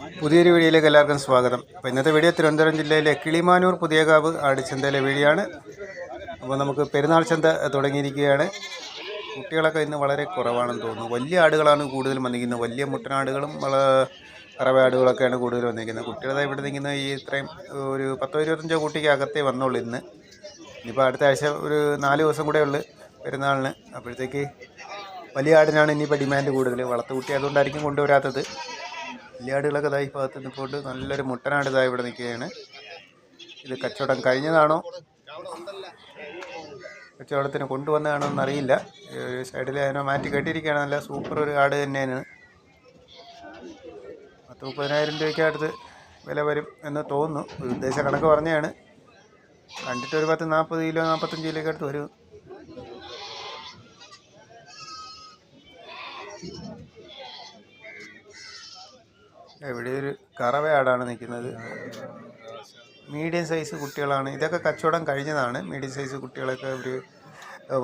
പുതിയൊരു വീഡിയോയിലേക്ക് എല്ലാവർക്കും സ്വാഗതം. അപ്പോൾ ഇന്നത്തെ വീഡിയോ തിരുവനന്തപുരം ജില്ലയിലെ കിളിമാനൂർ പുതിയകാവ് ആടിച്ചന്തയിലെ വീഡിയോ ആണ് അപ്പോൾ നമുക്ക് പെരുന്നാൾ ചന്ത തുടങ്ങിയിരിക്കുകയാണ്. കുട്ടികളൊക്കെ ഇന്ന് വളരെ കുറവാണെന്ന് തോന്നുന്നു. വലിയ ആടുകളാണ് കൂടുതലും വന്നിരിക്കുന്നത്. വലിയ മുട്ടനാടുകളും വള കറവ ആടുകളൊക്കെയാണ് കൂടുതൽ വന്നിരിക്കുന്നത്. കുട്ടികളെ ഇവിടെ നിൽക്കുന്ന ഈ ഇത്രയും ഒരു പത്തോ ഇരുപത്തഞ്ചോ കുട്ടിക്ക് അകത്തേ വന്നുള്ളൂ ഇന്ന്. ഇനിയിപ്പോൾ അടുത്ത ആഴ്ച ഒരു നാല് ദിവസം കൂടെ ഉള്ളു പെരുന്നാളിന്. അപ്പോഴത്തേക്ക് വലിയ ആടിനാണ് ഇനിയിപ്പോൾ ഡിമാൻഡ് കൂടുതൽ. വളർത്തു കുട്ടി അതുകൊണ്ടായിരിക്കും കൊണ്ടുവരാത്തത്. വലിയ ആടുകളൊക്കെ ഇതായി ഭാഗത്ത് നിൽക്കൊണ്ട് നല്ലൊരു മുട്ടനാട് ഇതായി ഇവിടെ നിൽക്കുകയാണ്. ഇത് കച്ചവടം കഴിഞ്ഞതാണോ? കച്ചവടത്തിന് കൊണ്ടുവന്നതാണോ എന്നറിയില്ല. സൈഡിൽ അതിനെ മാറ്റി കെട്ടിയിരിക്കുകയാണ്. നല്ല സൂപ്പർ ഒരു ആട് തന്നെയാണ്. പത്ത് മുപ്പതിനായിരം രൂപയ്ക്ക് അടുത്ത് വില വരും എന്ന് തോന്നുന്നു. ഒരു ഉദ്ദേശ കണക്ക് പറഞ്ഞതാണ്. കണ്ടിട്ട് ഒരു പത്ത് നാൽപ്പത് കിലോ നാൽപ്പത്തഞ്ച് കിലോയ്ക്ക് അടുത്ത് വരും. ഇവിടെ ഒരു കറവയാടാണ് നിൽക്കുന്നത്. മീഡിയം സൈസ് കുട്ടികളാണ്. ഇതൊക്കെ കച്ചവടം കഴിഞ്ഞതാണ്. മീഡിയം സൈസ് കുട്ടികളൊക്കെ ഇവർ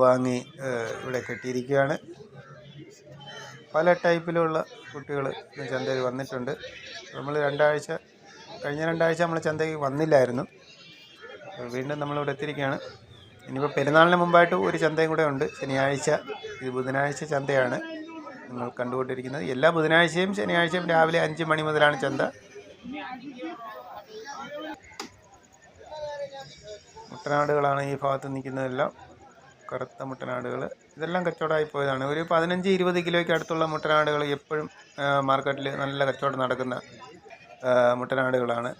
വാങ്ങി ഇവിടെ കെട്ടിയിരിക്കുകയാണ്. പല ടൈപ്പിലുള്ള കുട്ടികൾ ചന്തയിൽ വന്നിട്ടുണ്ട്. നമ്മൾ രണ്ടാഴ്ച കഴിഞ്ഞ രണ്ടാഴ്ച നമ്മൾ ചന്തയിൽ വന്നില്ലായിരുന്നു. വീണ്ടും നമ്മളിവിടെ എത്തിയിരിക്കുകയാണ്. ഇനിയിപ്പോൾ പെരുന്നാളിന് മുമ്പായിട്ട് ഒരു ചന്തയും കൂടെ ഉണ്ട്. ശനിയാഴ്ച ഇത് ബുധനാഴ്ച ചന്തയാണ്. നിങ്ങൾ കണ്ടുകൊണ്ടിരിക്കുന്നത്. എല്ലാ ബുധനാഴ്ചയും ശനിയാഴ്ചയും രാവിലെ അഞ്ച് മണി മുതലാണ് ചന്ത. മുട്ടനാടുകളാണ് ഈ ഭാഗത്ത് നിൽക്കുന്നതെല്ലാം. കറുത്ത മുട്ടനാടുകൾ. ഇതെല്ലാം കച്ചവടമായി പോയതാണ്. ഒരു പതിനഞ്ച് ഇരുപത് കിലോയ്ക്ക് അടുത്തുള്ള മുട്ടനാടുകൾ എപ്പോഴും മാർക്കറ്റിൽ നല്ല കച്ചവടം നടക്കുന്ന മുട്ടനാടുകളാണ്.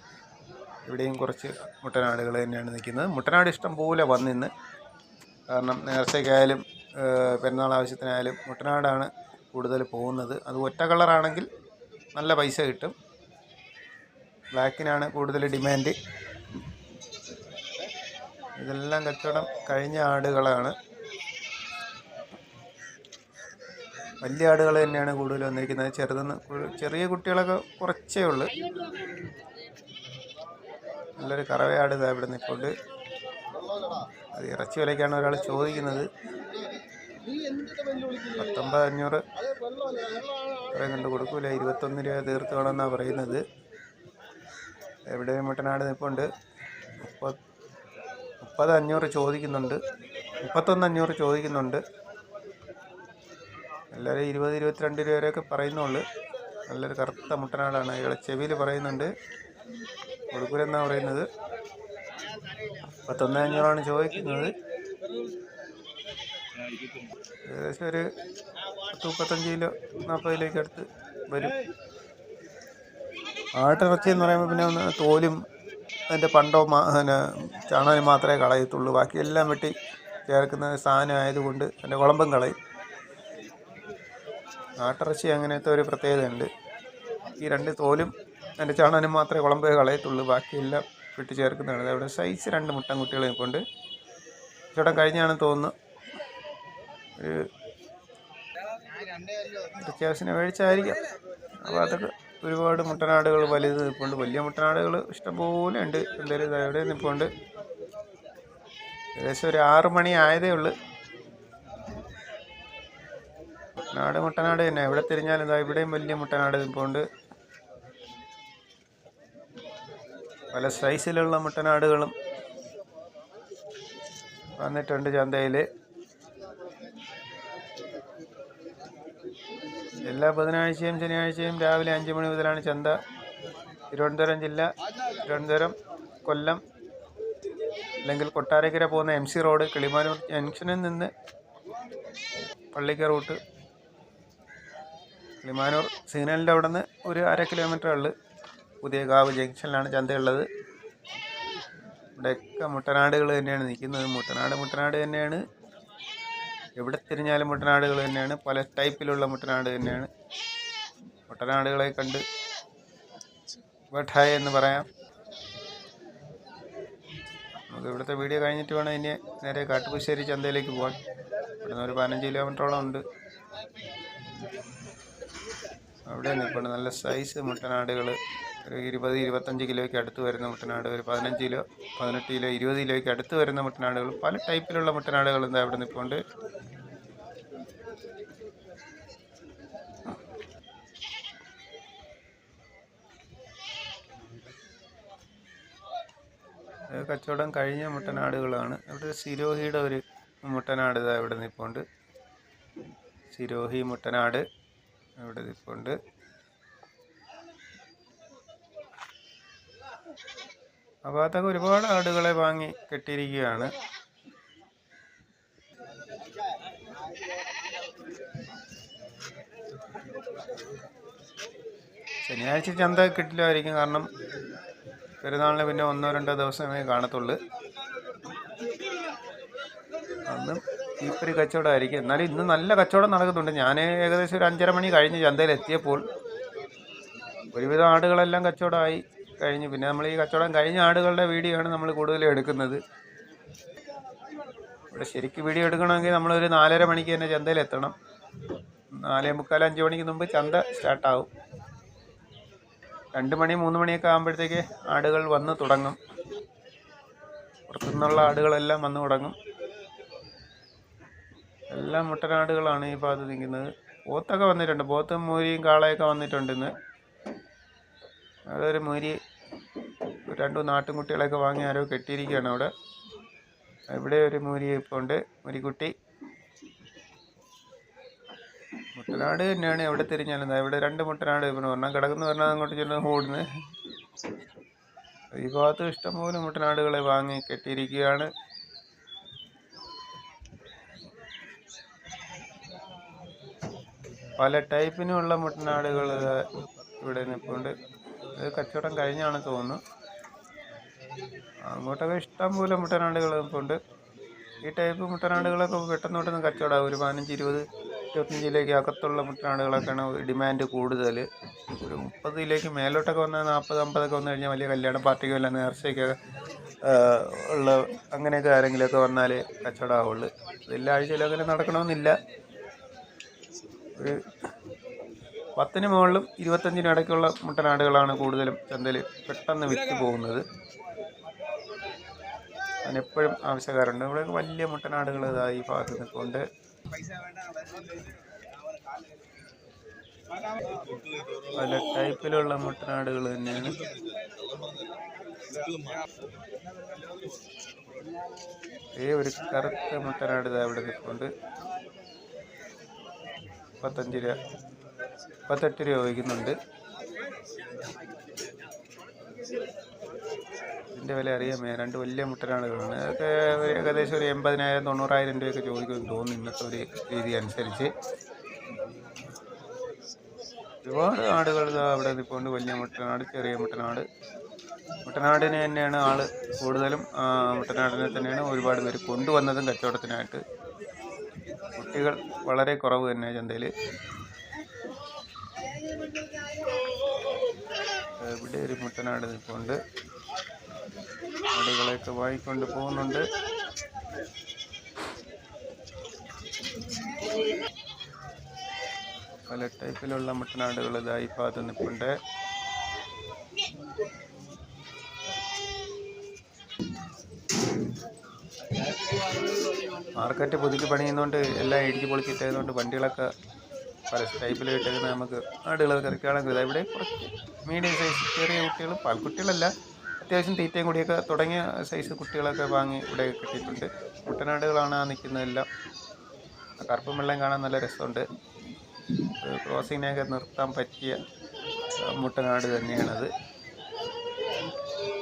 ഇവിടെയും കുറച്ച് മുട്ടനാടുകൾ തന്നെയാണ് നിൽക്കുന്നത്. മുട്ടനാട് ഇഷ്ടം പോലെ വന്നിന്ന്. കാരണം നേർച്ചയ്ക്കായാലും പെരുന്നാൾ ആവശ്യത്തിനായാലും മുട്ടനാടാണ് കൂടുതൽ പോകുന്നത്. അത് ഒറ്റ കളറാണെങ്കിൽ നല്ല പൈസ കിട്ടും. ബ്ലാക്കിനാണ് കൂടുതൽ ഡിമാൻഡ്. ഇതെല്ലാം കച്ചവടം കഴിഞ്ഞ ആടുകളാണ്. വലിയ ആടുകൾ തന്നെയാണ് കൂടുതൽ വന്നിരിക്കുന്നത്. ചെറുതെന്ന് ചെറിയ കുട്ടികളൊക്കെ കുറച്ചേ ഉള്ളൂ. നല്ലൊരു കറവയാട് ഇതാ ഇവിടെ നിൽപ്പുണ്ട് അത് ഇറച്ചി വിലയ്ക്കാണ് ഒരാൾ ചോദിക്കുന്നത്. പത്തൊമ്പത് അഞ്ഞൂറ് പറയുന്നുണ്ട് കൊടുക്കൂല. ഇരുപത്തൊന്ന് രൂപ തീർത്ത് വേണമെന്നാണ് പറയുന്നത്. എവിടെയും മുട്ടനാട് നിൽപ്പുണ്ട് മുപ്പത് മുപ്പത് അഞ്ഞൂറ് ചോദിക്കുന്നുണ്ട്. മുപ്പത്തൊന്ന് അഞ്ഞൂറ് ചോദിക്കുന്നുണ്ട്. എല്ലാവരും ഇരുപത് ഇരുപത്തിരണ്ട് രൂപ വരെയൊക്കെ പറയുന്നുള്ളൂ. നല്ലൊരു കറുത്ത മുട്ടനാടാണ്. അയാളെ ചെവിയിൽ പറയുന്നുണ്ട്. കൊടുക്കൂലെന്നാണ് പറയുന്നത്. മുപ്പത്തൊന്ന് അഞ്ഞൂറാണ് ചോദിക്കുന്നത്. ഏകദേശം ഒരു പത്ത് മുപ്പത്തഞ്ച് കിലോ നാൽപ്പത് കിലോയ്ക്ക് അടുത്ത് വരും. ആട്ടിറച്ചി എന്ന് പറയുമ്പോൾ പിന്നെ ഒന്ന് തോലും അതിന്റെ പണ്ടോ പിന്നെ ചാണകം മാത്രമേ കളയത്തുള്ളൂ. ബാക്കിയെല്ലാം വെട്ടി ചേർക്കുന്ന സാധനം ആയതുകൊണ്ട് അതിന്റെ കുളമ്പം കളയും. ആട്ടിറച്ചി അങ്ങനത്തെ ഒരു പ്രത്യേകതയുണ്ട്. ഈ രണ്ട് തോലും അതിന്റെ ചാണകം മാത്രമേ കുളമ്പേ കളയത്തുള്ളൂ. ബാക്കിയെല്ലാം വെട്ടി ചേർക്കുന്നതാണ്. അവിടെ സൈസ് രണ്ട് മുട്ടൻ കുട്ടികളെ കൊണ്ട്. ചേട്ടൻ കഴിഞ്ഞാണെന്ന് തോന്നുന്നു. അത്യാവശ്യം മേടിച്ചായിരിക്കാം. അപ്പോൾ അതൊക്കെ ഒരുപാട് മുട്ടനാടുകൾ വലുത് നിൽപ്പുണ്ട് വലിയ മുട്ടനാടുകൾ ഇഷ്ടംപോലെ ഉണ്ട്. ഇത് എവിടെ നിൽപ്പുണ്ട് ഏകദേശം ഒരു ആറ് മണി ആയതേ ഉള്ളൂ. നാട് മുട്ടനാട് തന്നെ. എവിടെ തിരിഞ്ഞാലും ഇതാ ഇവിടെയും വലിയ മുട്ടനാട് നിൽപ്പുണ്ട് പല സൈസിലുള്ള മുട്ടനാടുകളും വന്നിട്ടുണ്ട് ചന്തയിൽ എല്ലാ ബുധനാഴ്ചയും ശനിയാഴ്ചയും രാവിലെ അഞ്ച് മണി മുതലാണ് ചന്ത. തിരുവനന്തപുരം ജില്ല തിരുവനന്തപുരം കൊല്ലം അല്ലെങ്കിൽ കൊട്ടാരക്കര പോകുന്ന എം സി റോഡ് കിളിമാനൂർ ജംഗ്ഷനിൽ നിന്ന് പള്ളിക്ക റൂട്ട്. കിളിമാനൂർ സിഗ്നലിന്റെ അവിടെ നിന്ന് ഒരു അര കിലോമീറ്റർ ഉള്ളു. പുതിയ കാവ് ജംഗ്ഷനിലാണ് ചന്തയുള്ളത്. ഇവിടെയൊക്കെ മുട്ടനാടുകൾ തന്നെയാണ് നിൽക്കുന്നത്. മുട്ടനാട് മുട്ടനാട് തന്നെയാണ് എവിടെ തിരിഞ്ഞാലും മുട്ടനാടുകൾ തന്നെയാണ്. പല ടൈപ്പിലുള്ള മുട്ടനാട് തന്നെയാണ്. മുട്ടനാടുകളെ കണ്ട് ബഠായ എന്ന് പറയാം. നമുക്ക് ഇവിടുത്തെ വീഡിയോ കഴിഞ്ഞിട്ട് വേണം ഇനി നേരെ കാട്ടുപുശ്ശേരി ചന്തയിലേക്ക് പോകാൻ ഇവിടുന്ന് ഒരു പതിനഞ്ച് കിലോമീറ്ററോളം ഉണ്ട്. അവിടെ നിൽപ്പുണ്ട്. നല്ല സൈസ് മുട്ടനാടുകൾ ഒരു ഇരുപത് ഇരുപത്തഞ്ച് കിലോയ്ക്ക് അടുത്ത് വരുന്ന മുട്ടനാട് ഒരു പതിനഞ്ച് കിലോ പതിനെട്ട് കിലോ ഇരുപത് കിലോയ്ക്ക് അടുത്ത് വരുന്ന മുട്ടനാടുകൾ പല ടൈപ്പിലുള്ള മുട്ടനാടുകൾ എന്താ ഇവിടെ നിൽപ്പുണ്ട്. കച്ചവടം കഴിഞ്ഞ മുട്ടനാടുകളാണ്. ഇവിടെ സിരോഹിയുടെ ഒരു മുട്ടനാട് ഇതാ ഇവിടെ നിൽപ്പുണ്ട്. സിരോഹി മുട്ടനാട് ഇവിടെ നിൽപ്പുണ്ട്. ആ ഭാഗത്തൊക്കെ ഒരുപാട് ആടുകളെ വാങ്ങി കെട്ടിയിരിക്കുകയാണ്. ശനിയാഴ്ച ചന്ത കിട്ടില്ലായിരിക്കും കാരണം പെരുന്നാളിന് പിന്നെ ഒന്നോ രണ്ടോ ദിവസമേ കാണത്തുള്ളൂ. അന്ന് ഈപ്പൊരു കച്ചവടമായിരിക്കും. എന്നാലും ഇന്ന് നല്ല കച്ചവടം നടക്കുന്നുണ്ട്. ഞാൻ ഏകദേശം ഒരു അഞ്ചര മണി കഴിഞ്ഞ് ചന്തയിൽ എത്തിയപ്പോൾ ഒരുവിധം ആടുകളെല്ലാം കച്ചവടമായി. കഴിഞ്ഞു. പിന്നെ നമ്മൾ ഈ കച്ചവടം കഴിഞ്ഞ ആടുകളുടെ വീഡിയോ ആണ് നമ്മൾ കൂടുതലും എടുക്കുന്നത്. ഇവിടെ ശരിക്കും വീഡിയോ എടുക്കണമെങ്കിൽ നമ്മളൊരു നാലര മണിക്ക് തന്നെ ചന്തയിൽ എത്തണം. നാലേ മുക്കാൽ അഞ്ച് മണിക്ക് മുമ്പ് ചന്ത സ്റ്റാർട്ടാവും രണ്ട് മണി മൂന്ന് മണിയൊക്കെ ആകുമ്പോഴത്തേക്ക് ആടുകൾ വന്ന് തുടങ്ങും. പുറത്തുനിന്നുള്ള ആടുകളെല്ലാം വന്ന് തുടങ്ങും. എല്ലാം മുട്ടനാടുകളാണ് ഈ ഭാഗത്ത് നിൽക്കുന്നത്. പോത്തൊക്കെ വന്നിട്ടുണ്ട്. പോത്തും മൂരിയും കാളയൊക്കെ വന്നിട്ടുണ്ട് ഇന്ന്. അതൊരു മൂരി രണ്ടു നാട്ടുംകുട്ടികളെയൊക്കെ വാങ്ങി ആരോ കെട്ടിയിരിക്കുകയാണ് അവിടെ. ഇവിടെ ഒരു മൂരി ഇപ്പോൾ ഉണ്ട് മുരിക്കുട്ടി. മുട്ടനാട് തന്നെയാണ് എവിടെ തിരിഞ്ഞാലും. ഇവിടെ രണ്ട് മുട്ടനാട് പിന്നെ ഒരെണ്ണം കിടക്കുന്ന പറഞ്ഞാൽ അങ്ങോട്ട് ചെന്ന് ഓടുന്നത് ഈ ഭാഗത്ത് ഇഷ്ടംപോലെ മുട്ടനാടുകളെ വാങ്ങി കെട്ടിയിരിക്കുകയാണ്. പല ടൈപ്പിനുമുള്ള മുട്ടനാടുകൾ ഇവിടെ നിൽപ്പുണ്ട് ഇത് കച്ചവടം കഴിഞ്ഞാണ് തോന്നുന്നു. അങ്ങോട്ടൊക്കെ ഇഷ്ടം പോലെ മുട്ടനാടുകൾ ഉണ്ട് ഈ ടൈപ്പ് മുട്ടനാടുകളൊക്കെ പെട്ടെന്ന് പെട്ടെന്ന് കച്ചവടമാകും ഒരു പതിനഞ്ച് ഇരുപത് ഇരുപത്തഞ്ചിലേക്ക് അകത്തുള്ള മുട്ടനാടുകളൊക്കെയാണ് ഡിമാൻഡ് കൂടുതൽ ഒരു മുപ്പതിലേക്ക് മേലോട്ടൊക്കെ വന്നാൽ നാൽപ്പത് അമ്പതൊക്കെ വന്നു കഴിഞ്ഞാൽ വലിയ കല്യാണ പാർട്ടിക്കോ അല്ല നേർച്ചയൊക്കെ ഉള്ള അങ്ങനെയൊക്കെ ആരെങ്കിലുമൊക്കെ വന്നാൽ കച്ചവടമാവുള്ളൂ എല്ലാ ആഴ്ചയിലും അങ്ങനെ നടക്കണമെന്നില്ല. ഒരു പത്തിന് മുകളിലും ഇരുപത്തഞ്ചിനും ഇടയ്ക്കുള്ള മുട്ടനാടുകളാണ് കൂടുതലും ചന്തയിൽ പെട്ടെന്ന് വിറ്റ് പോകുന്നത്. അതിനെപ്പോഴും ആവശ്യക്കാരുണ്ട്. ഇവിടെ വലിയ മുട്ടനാടുകൾ ഇതാ ഈ ഭാഗത്ത് നിൽക്കുന്നുണ്ട് പല ടൈപ്പിലുള്ള മുട്ടനാടുകൾ തന്നെയാണ്. ഏ ഒരു കറുത്ത മുട്ടനാട് ഇതാ ഇവിടെ നിൽക്കുന്നുണ്ട് മുപ്പത്തഞ്ച് രൂപ മുപ്പത്തെട്ട് രൂപ വഹിക്കുന്നുണ്ട്. ഇതിന്റെ വില അറിയാമേ രണ്ട് വലിയ മുട്ടനാടുകളാണ് അതൊക്കെ ഒരു ഏകദേശം ഒരു എൺപതിനായിരം തൊണ്ണൂറായിരം രൂപയൊക്കെ ചോദിക്കുമെന്ന് തോന്നുന്നു ഇന്നത്തെ ഒരു രീതി അനുസരിച്ച്. ഒരുപാട് ആടുകൾ അവിടെ നിൽപ്പുണ്ട് വലിയ മുട്ടനാട് ചെറിയ മുട്ടനാട്. മുട്ടനാടിനെ തന്നെയാണ് ആൾ കൂടുതലും. മുട്ടനാടിനെ തന്നെയാണ് ഒരുപാട് പേര് കൊണ്ടുവന്നതും കച്ചവടത്തിനായിട്ട്. കുട്ടികൾ വളരെ കുറവ് തന്നെ ചന്തയിൽ ഇവിടെ ഒരു മുട്ടനാട് നിൽപ്പുണ്ട് ആടുകളെയൊക്കെ വാങ്ങിക്കൊണ്ട് പോകുന്നുണ്ട്. പല ടൈപ്പിലുള്ള മുട്ടനാടുകൾ ഇതായി ഭാഗത്ത് നിൽപ്പുണ്ട്. മാർക്കറ്റ് പുതുക്കി പണിയുന്നതുകൊണ്ട് എല്ലാം ഇടിച്ച് പൊളിച്ചിട്ടായതുകൊണ്ട് വണ്ടികളൊക്കെ പല ടൈപ്പിൽ ഇട്ടേക്കുന്നത് നമുക്ക് ആടുകളൊക്കെ ഇറക്കുകയാണെങ്കിൽ ഇവിടെ കുറച്ച് മീഡിയം സൈസ് ചെറിയ കുട്ടികൾ പാൽക്കുട്ടികളല്ല. അത്യാവശ്യം തീറ്റയും കൂടിയൊക്കെ തുടങ്ങിയ സൈസ് കുട്ടികളൊക്കെ വാങ്ങി ഇവിടെ കിട്ടിയിട്ടുണ്ട്. കുട്ടനാടുകളാണ് ആ നിൽക്കുന്നതെല്ലാം. കറുപ്പും വെള്ളം കാണാൻ നല്ല രസമുണ്ട്. ക്രോസിങ്ങിനെയൊക്കെ നിർത്താൻ പറ്റിയ മുട്ടനാട് തന്നെയാണത്.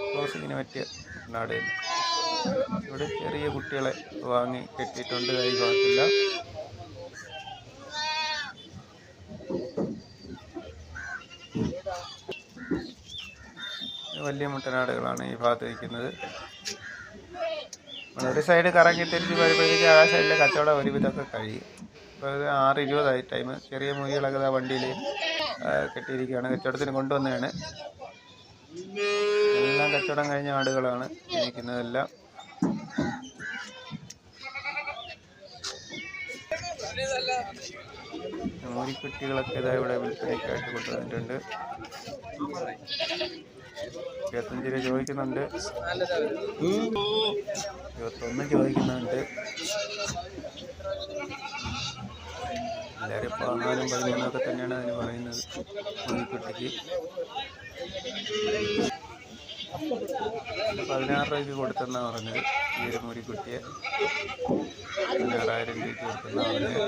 ക്രോസിങ്ങിന് പറ്റിയ തന്നെ. ഇവിടെ ചെറിയ കുട്ടികളെ വാങ്ങി കെട്ടിയിട്ടുണ്ട്. കൈ ഭാഗത്തില്ല വലിയ മുട്ടനാടുകളാണ് ഈ ഭാഗത്ത് നിൽക്കുന്നത്. ഒരു സൈഡ് കറങ്ങി തിരിച്ച് വരുമ്പോഴത്തേക്ക് ആ സൈഡിലെ കച്ചവടം ഒരുവിധമൊക്കെ കഴിയും. ഇപ്പോൾ ഒരു ആറ് ഇരുപതായി ടൈം ചെറിയ മുറികളൊക്കെ ആ വണ്ടിയിൽ കെട്ടിയിരിക്കുകയാണ്. കച്ചവടത്തിന് കൊണ്ടുവന്നതാണ്. എല്ലാം കച്ചവടം കഴിഞ്ഞ ആടുകളാണ് ജനിക്കുന്നതെല്ലാം മൂരിക്കുട്ടികളൊക്കെ ഇതാ ഇവിടെ വിൽപ്പനയ്ക്കായിട്ട് കൊണ്ടുവന്നിട്ടുണ്ട്. ഇരുപത്തഞ്ച് രൂപ ചോദിക്കുന്നുണ്ട്. ഇരുപത്തൊന്ന് ചോദിക്കുന്നുണ്ട്. എല്ലാവരും പതിനാലും പതിമൂന്നും ഒക്കെ തന്നെയാണ് അതിന് പറയുന്നത്. കുഞ്ഞിക്കുട്ടിക്ക്. പതിനാറ് രൂപയ്ക്ക് കൊടുത്തെന്നാണ് പറഞ്ഞത്. ഈ ഒരു മുരിക്കുട്ടിയെ. പതിനാറായിരം രൂപയ്ക്ക് കൊടുത്തെന്നാണ് പറഞ്ഞത്.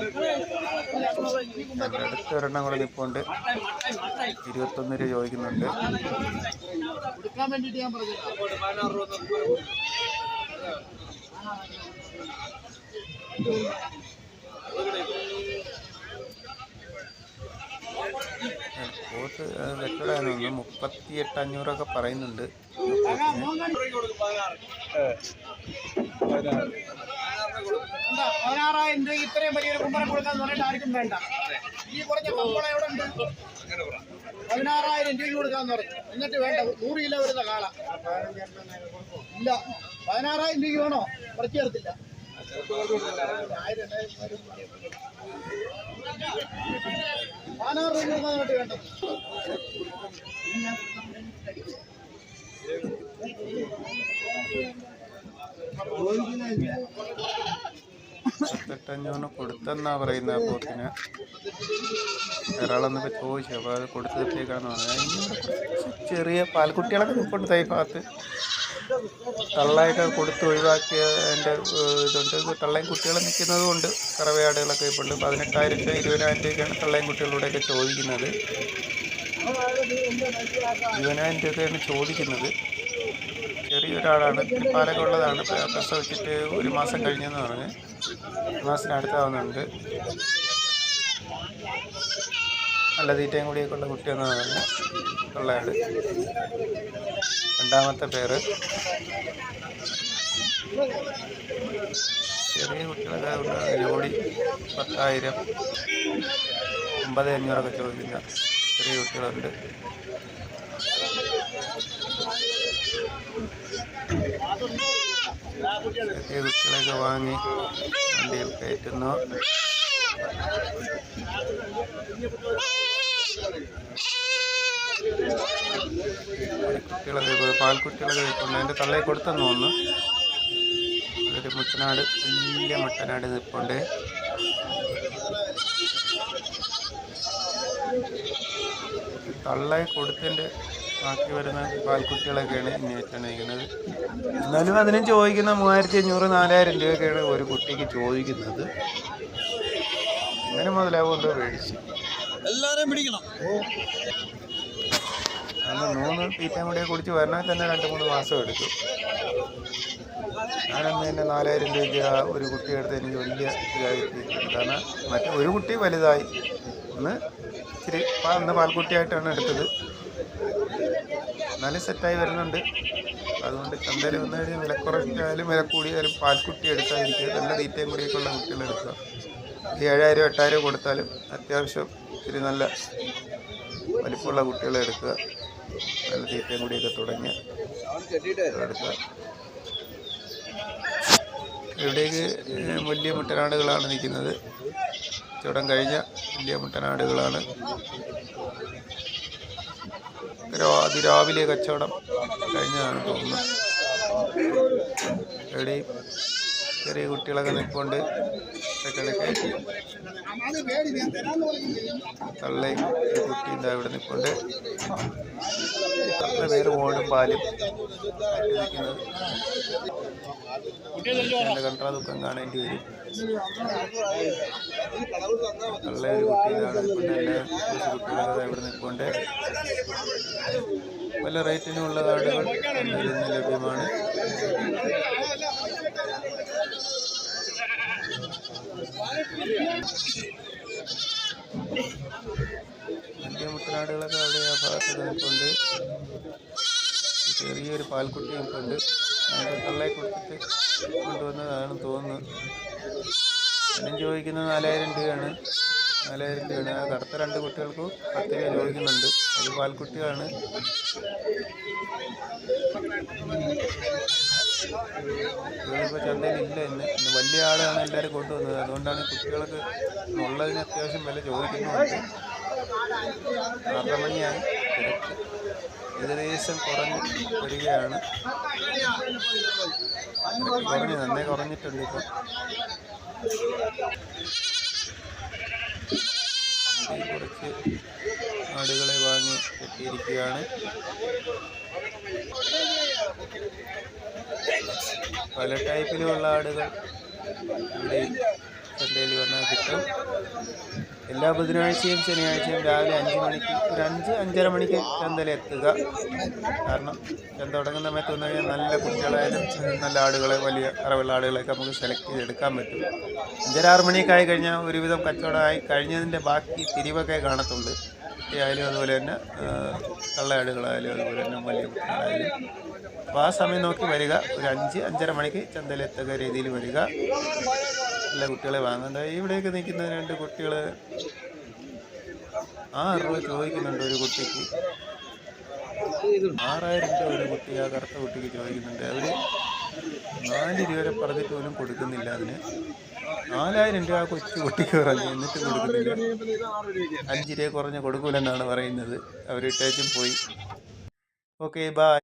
എന്റെ അടുത്ത് ഒരെണ്ണം കൂടെ നിൽപ്പുണ്ട് ഇരുപത്തൊന്ന് രൂപ ചോദിക്കുന്നുണ്ട്. കൊടുക്കാൻ വേണ്ടിട്ട് ഞാൻ പറഞ്ഞു പോത്ത് വെട്ടടാനൊന്ന് മുപ്പത്തി എട്ട് അഞ്ഞൂറൊക്കെ പറയുന്നുണ്ട്. പതിനാറായിരം രൂപ ഇത്രയും വലിയൊരു കുമ്പറ കൊടുക്കാന്ന് പറഞ്ഞിട്ട് ആർക്കും വേണ്ട. ഈ കുറഞ്ഞ കമ്പളം എവിടെ ഉണ്ട് പതിനാറായിരം രൂപ കൊടുക്കാൻ പറഞ്ഞു. എന്നിട്ട് വേണ്ട നൂറ് കിലോ വരുന്ന കാള. ഇല്ല പതിനാറായിരം രൂപ വേണോ? കുറച്ച് ചേർത്തില്ല പതിനാറ് രൂപ കൊടുക്കാനായിട്ട് വേണ്ടത്. വേണ്ട മുപ്പത്തെട്ടഞ്ഞൂറിന് കൊടുത്തെന്നാ പറയുന്നത് ആ പോത്തിന് ഇപ്പോൾ ചോദിച്ചു. അപ്പോൾ അത് കൊടുത്തു കിട്ടിയേക്കാന്ന് പറഞ്ഞത് കുറച്ച് ചെറിയ പാൽക്കുട്ടികളൊക്കെ തൈ ഭാഗത്ത്. തള്ളയൊക്കെ കൊടുത്ത് ഒഴിവാക്കിയ എന്റെ ഇതുണ്ട്. തള്ളയും കുട്ടികളും നിൽക്കുന്നത് കൊണ്ട് കറവയാടുകളൊക്കെ ഇപ്പോൾ ഉണ്ട്. പതിനെട്ടായിരം രൂപ ഇരുപതിനായിരം രൂപയ്ക്കാണ് തള്ളയും കുട്ടികളുടെയൊക്കെ ചോദിക്കുന്നത്. ഇരുപതിനായിരം രൂപയൊക്കെയാണ് ചോദിക്കുന്നത്. ചെറിയൊരാളാണ്. പാലൊക്കെ ഉള്ളതാണ്. പ്രസവിച്ചിട്ട് ഒരു മാസം കഴിഞ്ഞെന്ന് പറഞ്ഞ്. മാസത്തിന് അടുത്താവുന്നുണ്ട് നല്ല തീറ്റയും കൂടിയൊക്കെ ഉള്ള കുട്ടിയെന്ന് പറഞ്ഞു ഉള്ളയാട് രണ്ടാമത്തെ പേര് ചെറിയ കുട്ടികളൊക്കെ ഉണ്ട്. ജോഡി പത്തായിരം ഒമ്പത് അഞ്ഞൂറൊക്കെ ചോദിക്കുന്ന ചെറിയ കുട്ടികളുണ്ട്. ചെറിയ കുട്ടികളൊക്കെ വാങ്ങി വണ്ടിയിൽ കയറ്റുന്നു. കുട്ടികളൊക്കെ പാൽക്കുട്ടികളൊക്കെ നിൽപ്പുണ്ട് അതിന്റെ തള്ളയെ കൊടുത്തെന്ന് തോന്നുന്നു. ഒരു മുട്ടനാട് വലിയ മുട്ടനാട് നിൽപ്പുണ്ട് തള്ളയെ കൊടുത്തതിന്റെ ബാക്കി വരുന്ന പാൽക്കുട്ടികളൊക്കെയാണ് ഇനി വെച്ചുകൊണ്ടിരിക്കുന്നത് എന്നാലും അതിനും ചോദിക്കുന്ന മൂവായിരത്തി അഞ്ഞൂറ് നാലായിരം രൂപയൊക്കെയാണ് ഒരു കുട്ടിക്ക് ചോദിക്കുന്നത്. അങ്ങനെ മുതലാവുകൊണ്ട് മേടിച്ച് എല്ലാരെയും പിടിക്കണം. അന്ന് മൂന്ന് തീറ്റയും കൂടെ കുടിച്ച് വരണമെങ്കിൽ തന്നെ രണ്ട് മൂന്ന് മാസം എടുക്കും ഞാനന്ന് തന്നെ നാലായിരം രൂപയ്ക്ക് ആ ഒരു കുട്ടി എടുത്ത് എനിക്ക് വലിയ ഇതായി കാരണം മറ്റേ ഒരു കുട്ടി വലുതായി. ഒന്ന് ഇച്ചിരി അന്ന് പാൽക്കുട്ടിയായിട്ടാണ് എടുത്തത്. എന്നാലും സെറ്റായി വരുന്നുണ്ട്. അതുകൊണ്ട് ചന്തയിൽ വന്നു കഴിഞ്ഞാൽ വില കുറച്ചാലും വില കൂടിയാലും പാൽക്കുട്ടി എടുക്കാതിരിക്കുക നല്ല തീറ്റയും കൂടിയൊക്കെ ഉള്ള കുട്ടികൾ എടുക്കുക. ഏഴായിരം എട്ടായിരം കൊടുത്താലും അത്യാവശ്യം ഇത്തിരി നല്ല വലിപ്പമുള്ള കുട്ടികളെ എടുക്കുക. നല്ല തീറ്റയും കൂടിയൊക്കെ തുടങ്ങി എടുക്കുക. ഇവിടേക്ക് വലിയ മുട്ടനാടുകളാണ് നിൽക്കുന്നത്. ചുടം കഴിഞ്ഞ വലിയ മുട്ടനാടുകളാണ്. അതിരാവിലെ കച്ചവടം കഴിഞ്ഞതാണ് തോന്നുന്നത് എവിടെയും ചെറിയ കുട്ടികളൊക്കെ നിൽപ്പുണ്ട് തള്ളയും ഒരു കുട്ടി നിൽപ്പുണ്ട് തള്ള പേര് ഓടും പാലും കണ്ടാ ദുഃഖം കാണേണ്ടി വരും. തള്ള ഒരു കുട്ടി കുട്ടികളൊക്കെ ഇവിടെ നിൽപ്പുണ്ട് പല റേറ്റിനുമുള്ള കാർഡുകൾ ലഭ്യമാണ്. വലിയ മുട്ടനാടുകളൊക്കെ അവിടെ ആ ഭാഗത്ത് നിൽപ്പുണ്ട് ചെറിയൊരു പാൽക്കുട്ടി നിൽപ്പുണ്ട്. കള്ളയെ കൊടുത്തിട്ട് കൊണ്ടുവന്നതാണ് തോന്നുന്നത് ഞാൻ ചോദിക്കുന്നത് നാലായിരം രൂപയാണ്. നാലായിരം രൂപയാണ്. ആ കറുത്ത രണ്ട് കുട്ടികൾക്കും പത്ത് രൂപ ചോദിക്കുന്നുണ്ട്. അത് പാൽക്കുട്ടിയാണ്. ഇവരിപ്പോൾ ചന്തയിൽ ഇല്ല ഇന്ന്. ഇന്ന് വലിയ ആളാണ് എല്ലാവരും കൊണ്ടുവന്നത്. അതുകൊണ്ടാണ് കുട്ടികൾക്ക് ഉള്ളതിന് അത്യാവശ്യം വില ചോദിക്കുന്നുണ്ട്. ആറര ഏകദേശം കുറഞ്ഞ് വരികയാണ്. കുറഞ്ഞ് നന്നേ കുറഞ്ഞിട്ടുണ്ട് ഇപ്പം. കുറച്ച് ആടുകളെ വാങ്ങി കെട്ടിയിരിക്കുകയാണ്. പല ടൈപ്പിലുമുള്ള ആടുകൾ ഇവിടെ ചന്തയിൽ വന്നാൽ കിട്ടും. എല്ലാ ബുധനാഴ്ചയും ശനിയാഴ്ചയും രാവിലെ അഞ്ച് മണിക്ക് ഒരു അഞ്ച് അഞ്ചര മണിക്ക് ചന്തയിൽ എത്തുക. കാരണം ചന്ത തുടങ്ങുന്ന സമയത്ത് വന്നു കഴിഞ്ഞാൽ നല്ല കുട്ടികളായാലും നല്ല ആടുകളെ വലിയ അറിവുള്ള ആടുകളെയൊക്കെ നമുക്ക് സെലക്ട് ചെയ്തെടുക്കാൻ പറ്റും. അഞ്ചര ആറ് മണിയൊക്കെ ആയി കഴിഞ്ഞാൽ ഒരുവിധം കച്ചവടമായി കഴിഞ്ഞതിന്റെ ബാക്കി തിരിവൊക്കെ കാണത്തുള്ളൂ. കുട്ടിയായാലും അതുപോലെ തന്നെ കള്ളയാടുകളായാലും അതുപോലെ തന്നെ കുട്ടികളായാലും. അപ്പോൾ ആ സമയം നോക്കി വരിക. ഒരു അഞ്ച് അഞ്ചര മണിക്ക് ചന്തയിലെത്തക്ക രീതിയിൽ വരിക. നല്ല കുട്ടികളെ വാങ്ങുന്നത് ഇവിടെയൊക്കെ നിൽക്കുന്ന രണ്ട് കുട്ടികൾ ആറ് രൂപ ചോദിക്കുന്നുണ്ട് ഒരു കുട്ടിക്ക്. ആറായിരം രൂപ ഒരു കുട്ടി ആ കറുത്ത കുട്ടിക്ക് ചോദിക്കുന്നുണ്ട്. അവർ നാല് രൂപ വരെ പറഞ്ഞിട്ട് പോലും കൊടുക്കുന്നില്ല അതിന്. നാലായിരം രൂപ കൊച്ചു കുട്ടിക്ക് പറഞ്ഞു എന്നിട്ട് കൊടുക്കുന്നില്ല. അഞ്ച് രൂപ കുറഞ്ഞ് കൊടുക്കൂലെന്നാണ് പറയുന്നത്. അവർ ഇട്ടേച്ചും പോയി. Okay bye